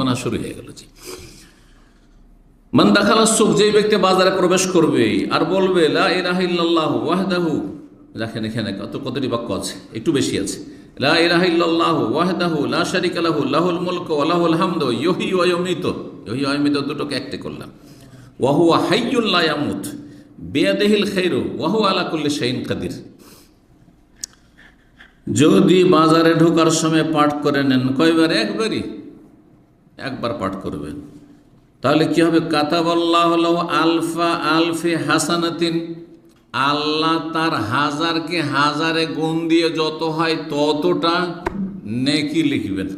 গোনা শুরু হয়ে গেল, জি। মান দেখাল সুখ, যেই ব্যক্তি বাজারে প্রবেশ করবে আর বলবে দেখেন এখানে কত কতটি বাক্য আছে, একটু বেশি আছে। আলা কাদির যদি বাজারে ঢোকার সময় পাঠ করে নেন কয়বার? একবারই একবার পাঠ করবেন। তাহলে কি হবে? কাতাবল্লাহ আলফা আলফে হাসানাতিন, আল্লাহ তার হাজারকে হাজারে গুণ দিয়ে যত হয় ততটা নেকি লিখবেন।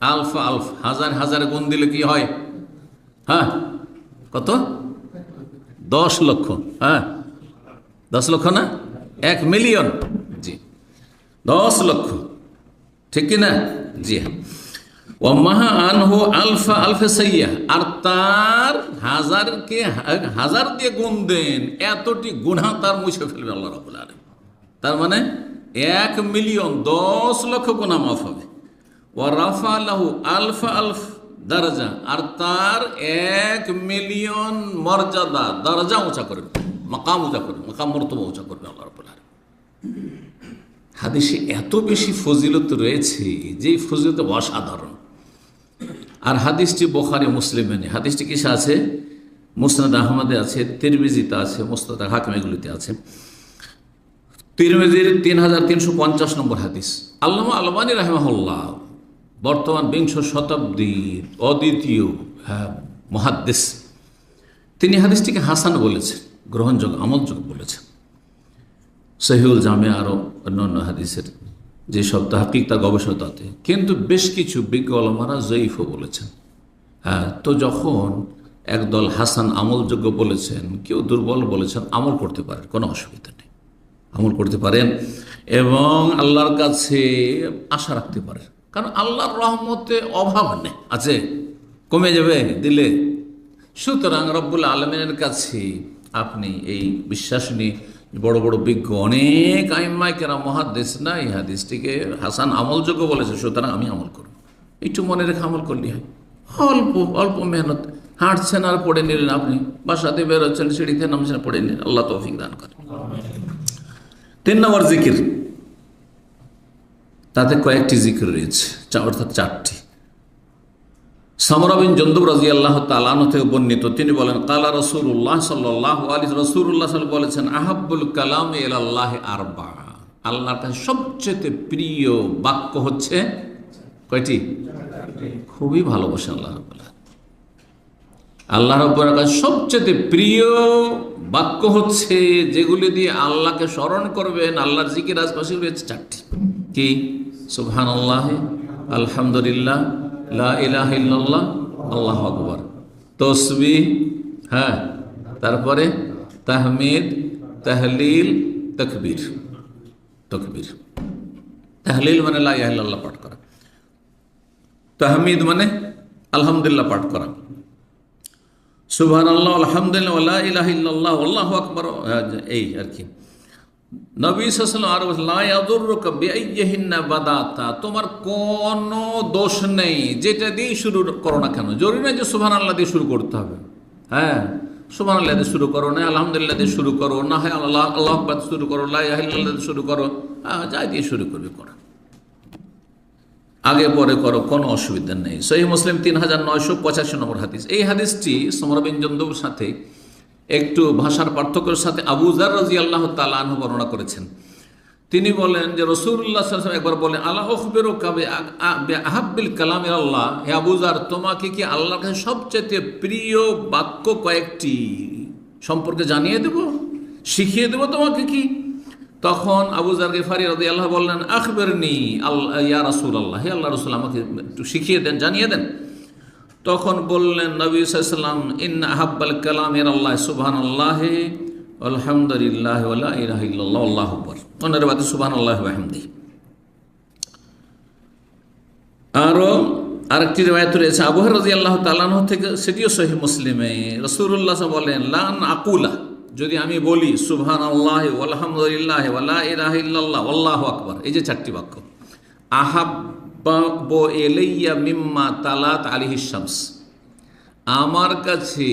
আলফা আলফ, হাজার হাজারে গুণ দিলে কি হয়? হ্যাঁ? কত? দশ লক্ষ। হ্যাঁ? দশ লক্ষ না? এক মিলিয়ন। জি। দশ লক্ষ। ঠিক কি না? জি। হ্যাঁ ও মাহা আনহু আলফা আলফে সাইয়া। আর তার হাজারকে, হাজার দিয়ে গুণ দেন, এতটি গুণা তার মুছে ফেলবে আল্লাহ রাবুল আলম তার মানে এক মিলিয়ন দশ লক্ষ গুণা মাফ হবে। ও রাফা আল্লাহু আলফা আলফ দরজা। আর তার এক মিলিয়ন মর্যাদা দরজা উঁচা করবে, মাকাম উঁচা করবে, মাকাম মর্তবা উঁচা করবে আল্লাহ রাবুল আলম হাদিসে এত বেশি ফজিলত রয়েছে যে ফজিলত অসাধারণ। আর হাদিসটি বোখারে মুসলিমে নেই। হাদিসটি কিসে আছে? মুসনাদ আহমদে আছে, তিরমিজিতে আছে মুস্তাদ হাকিম এগুলিতে আছে। তিরমিজির তিন হাজার তিনশো পঞ্চাশ নম্বর হাদিস। আল্লাহ আলবানী রাহমাহুল্লাহ বর্তমান বিংশ শতাব্দীর অদ্বিতীয় হ্যাঁ মহাদ্দেশ তিনি হাদিসটিকে হাসান বলেছেন, গ্রহণযোগ্য, আমলযোগ্য বলেছেন। সহিউল জামে আরও অন্যান্য হাদিসের যে সব তা তার গবেষণাতে কিন্তু বেশ কিছু বিজ্ঞ অলমারা জয়ীফও বলেছেন। হ্যাঁ তো যখন একদল হাসান আমলযোগ্য বলেছেন, কেউ দুর্বল বলেছেন, আমল করতে পারেন, কোনো অসুবিধা নেই। আমল করতে পারেন এবং আল্লাহর কাছে আশা রাখতে পারেন। কারণ আল্লাহর রহমতে অভাব নেই। আছে? কমে যাবে দিলে? সুতরাং রব্বুল আলমিনের কাছে আপনি এই বিশ্বাস নিয়ে বড় বড় বিজ্ঞ, অনেক আইম্মাই কেরা মহাদেশ না এই হাদিসটিকে হাসান আমলযোগ্য বলেছে, সুতরাং আমি আমল করব। একটু মনে রেখে আমল করলে হয়। অল্প অল্প মেহনত। হাঁটছেন আর পড়ে নিলেন আপনি। বাসাতে বেরোচ্ছেন, সিঁড়িতে নামছেন, পড়ে নিলেন। আল্লাহ তৌফিক দান করে তিন নম্বর জিকির। তাতে কয়েকটি জিকির রয়েছে, অর্থাৎ চারটি। সমরবিন জন্দুব রাজি আল্লাহ তালানো থেকে বর্ণিত, তিনি বলেন, কালা রসুল্লাহ সাল্লাহ আলী রসুল্লাহ সাল বলেছেন আহাবুল কালাম এল আল্লাহ আরবা আল্লাহর কাছে সবচেয়ে প্রিয় বাক্য হচ্ছে কয়টি? খুবই ভালোবাসেন আল্লাহ আল্লাহ রব্বুর কাছে সবচেয়ে প্রিয় বাক্য হচ্ছে যেগুলি দিয়ে আল্লাহকে স্মরণ করবেন, আল্লাহর জিকির আশপাশে রয়েছে চারটি। কি? সুবহান আল্লাহ আলহামদুলিল্লাহ লা ইলাহা ইল্লাল্লাহ আল্লাহ আকবর তসবি হ্যাঁ তারপরে তাহমিদ, তাহলিল, তকবীর। তকবীর। তাহলিল মানে লা ইলাহা ইল্লাল্লাহ পাঠ করা। তাহমিদ মানে আলহামদুলিল্লাহ পাঠ করা। সুবহান আল্লাহ আলহামদুলিল্লাহ আল্লাহ ইলাহ ইল্লাল্লাহ, আল্লাহ আকবর, এই আর কি। তোমার কোনো দোষ নেই, যেটা দিয়ে শুরু করো না কেন? জরুরি যে সুবহান আল্লাহ দিয়ে শুরু করতে হবে। হ্যাঁ সুবহান আল্লাহ দিয়ে শুরু করো না, আলহামদুলিল্লাহ দিয়ে শুরু করো, না আল্লাহ শুরু করো শুরু করো হ্যাঁ যাই দিয়ে শুরু করবে করো। আগে পরে করো, কোনো অসুবিধা নেই। সহি মুসলিম তিন হাজার নয়শো পঁচাশি নম্বর হাদিস। এই হাদিসটি সমরবিন জন্দুর সাথে একটু ভাষার পার্থক্যের সাথে আবুজার রাজি আল্লাহ তালাহ বর্ণনা করেছেন। তিনি বলেন যে রসুল্লাহ একবার বলেন আল্লাহ অখবের কাবে আহাব্বিল কালাম আল্লাহ হে আবুজার তোমাকে কি আল্লাহর কাছে সবচেয়ে প্রিয় বাক্য কয়েকটি সম্পর্কে জানিয়ে দেব? শিখিয়ে দেব তোমাকে কি? তখন আবুজার গেফারি রাজি আল্লাহ বললেন আখবের নি আল্লাহ ইয়া রাসুল আল্লাহ হে আল্লাহ রসুল, আমাকে একটু শিখিয়ে দেন, জানিয়ে দেন। তখন বললেন, নবী সাল্লাম ইন আহাব্বাল কালাম এর আল্লাহ সুবহান আল্লাহ আলহামদুলিল্লাহ আল্লাহ অন্যের বাদে সুবহান আল্লাহ আহমদি আরও আরেকটি রেবায়ত রয়েছে আবহার রাজি আল্লাহ তালাহ থেকে, সেটিও সহি মুসলিমে। রসুল্লাহ বলেন লান আকুলা, যদি আমি বলি সুবহান আল্লাহ আলহামদুলিল্লাহ আল্লাহ ইলাহ আল্লাহ আকবর। এই যে চারটি বাক্য আহাব এলাইয়া মিম্মা তালাত আলিহি শামস। আমার কাছে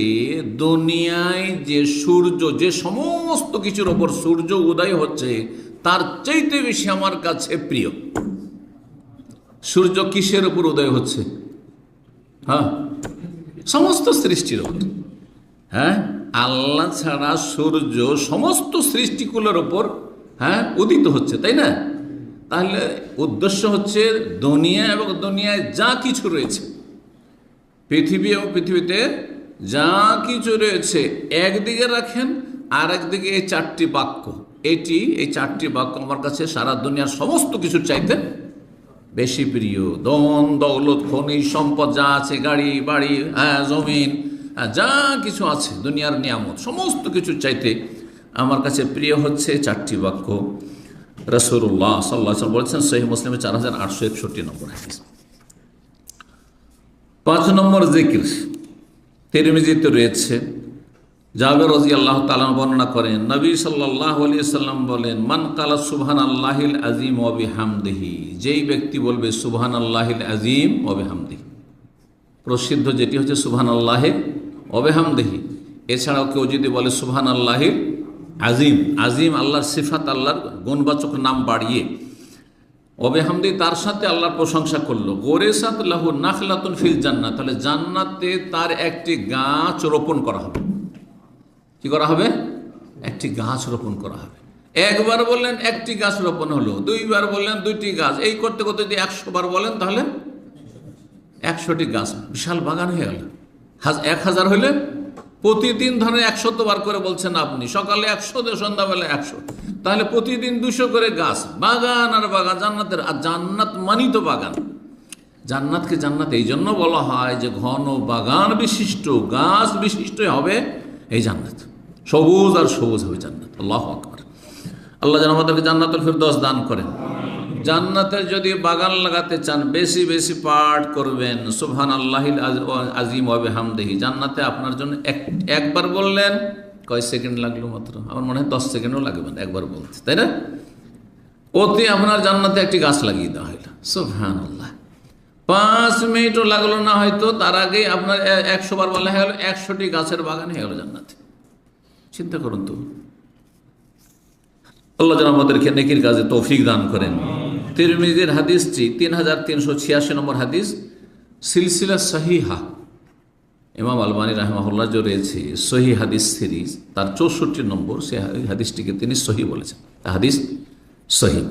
দুনিয়ায় যে সূর্য, যে সমস্ত কিছুর ওপর সূর্য উদয় হচ্ছে, তার চাইতে বেশি আমার কাছে প্রিয়। সূর্য কিসের উপর উদয় হচ্ছে? হ্যাঁ? সমস্ত সৃষ্টির ওপর। হ্যাঁ? আল্লাহ ছাড়া সূর্য সমস্ত সৃষ্টিকুলের ওপর হ্যাঁ উদিত হচ্ছে, তাই না? তাহলে উদ্দেশ্য হচ্ছে দুনিয়া এবং দুনিয়ায় যা কিছু রয়েছে। পৃথিবী এবং পৃথিবীতে যা কিছু রয়েছে একদিকে রাখেন আর একদিকে এই চারটি বাক্য। এটি এই চারটি বাক্য আমার কাছে সারা দুনিয়ার সমস্ত কিছুর চাইতে বেশি প্রিয়। দন দৌলত খনিজ সম্পদ যা আছে গাড়ি বাড়ি হ্যাঁ জমিন হ্যাঁ, যা কিছু আছে দুনিয়ার নিয়ামত সমস্ত কিছুর চাইতে আমার কাছে প্রিয় হচ্ছে চারটি বাক্য। রসুল্লাহ সাল্লাহ বলছেন সহি মুসলিমের চার হাজার আটশো একষট্টি নম্বর হাদিস। পাঁচ নম্বর জিকির, তিরমিজিতে রয়েছে। রাজি আল্লাহ বর্ণনা করেন, নবী সাল্লাহ আলী সাল্লাম বলেন, মান কালা সুবহান আল্লাহিল আজিম ওবি হামদিহি যেই ব্যক্তি বলবে সুবহান আল্লাহিল আজিম ওবে হামদিহি প্রসিদ্ধ যেটি হচ্ছে সুবহান আল্লাহের অবেহামদেহি এছাড়াও কেউ যদি বলে সুবহান আল্লাহির আজিম আজিম আল্লাহর সিফাত, আল্লাহর গুণবাচক নাম বাড়িয়ে। অবেহামদি তার সাথে আল্লাহর প্রশংসা করল। গোরেসাত লাহু নাখলাতুন ফিল জান্নাত। তাহলে জান্নাতে তার একটি গাছ রোপণ করা হবে। কি করা হবে? একটি গাছ রোপণ করা হবে। একবার বললেন একটি গাছ রোপণ হলো, দুইবার বললেন দুইটি গাছ, এই করতে করতে যদি একশো বার বলেন তাহলে একশোটি গাছ, বিশাল বাগান হয়ে গেল। এক হাজার হইলে প্রতিদিন ধরেন তো বার করে বলছেন আপনি, সকালে একশো সন্ধ্যাবেলা একশো তাহলে প্রতিদিন দুশো করে গাছ, বাগান আর বাগান, জান্নাতের, আর জান্নাত মানি তো বাগান। জান্নাতকে জান্নাত এই জন্য বলা হয় যে ঘন বাগান বিশিষ্ট, গাছ বিশিষ্ট হবে এই জান্নাত। সবুজ আর সবুজ হবে জান্নাত। আল্লাহ আকবর। আল্লাহ যেন আমাদেরকে জান্নাতুল ফিরদৌস দান করেন। জান্নাতের যদি বাগান লাগাতে চান, বেশি বেশি পাঠ করবেন। সুবহান আল্লাহিল আজিম ওয়াবে হামদেহি জান্নাতে আপনার জন্য এক একবার বললেন, কয় সেকেন্ড লাগল মাত্র? আমার মনে হয় দশ সেকেন্ডও লাগবে না, একবার বলতে, তাই না? অতি আপনার জান্নাতে একটি গাছ লাগিয়ে দেওয়া হইল। সুবহান আল্লাহ পাঁচ মিনিটও লাগল না হয়তো, তার আগেই আপনার একশো বার বলা হয়ে গেল, একশোটি গাছের বাগান হয়ে গেল জান্নাতে। চিন্তা করুন তো। আল্লাহ যেন আমাদেরকে নেকির কাজে তৌফিক দান করেন। তিরমিজির হাদিসটি তিন হাজার তিনশো ছিয়াশি নম্বর হাদিস, সিলসিলা সহিহা। ইমাম আলবানী রাহমাহুল্লাহ যে রয়েছে, সহি হাদিস সিরিজ, তার চৌষট্টি নম্বর সে হাদিসটিকে তিনি সহি বলেছেন। হাদিস সহি।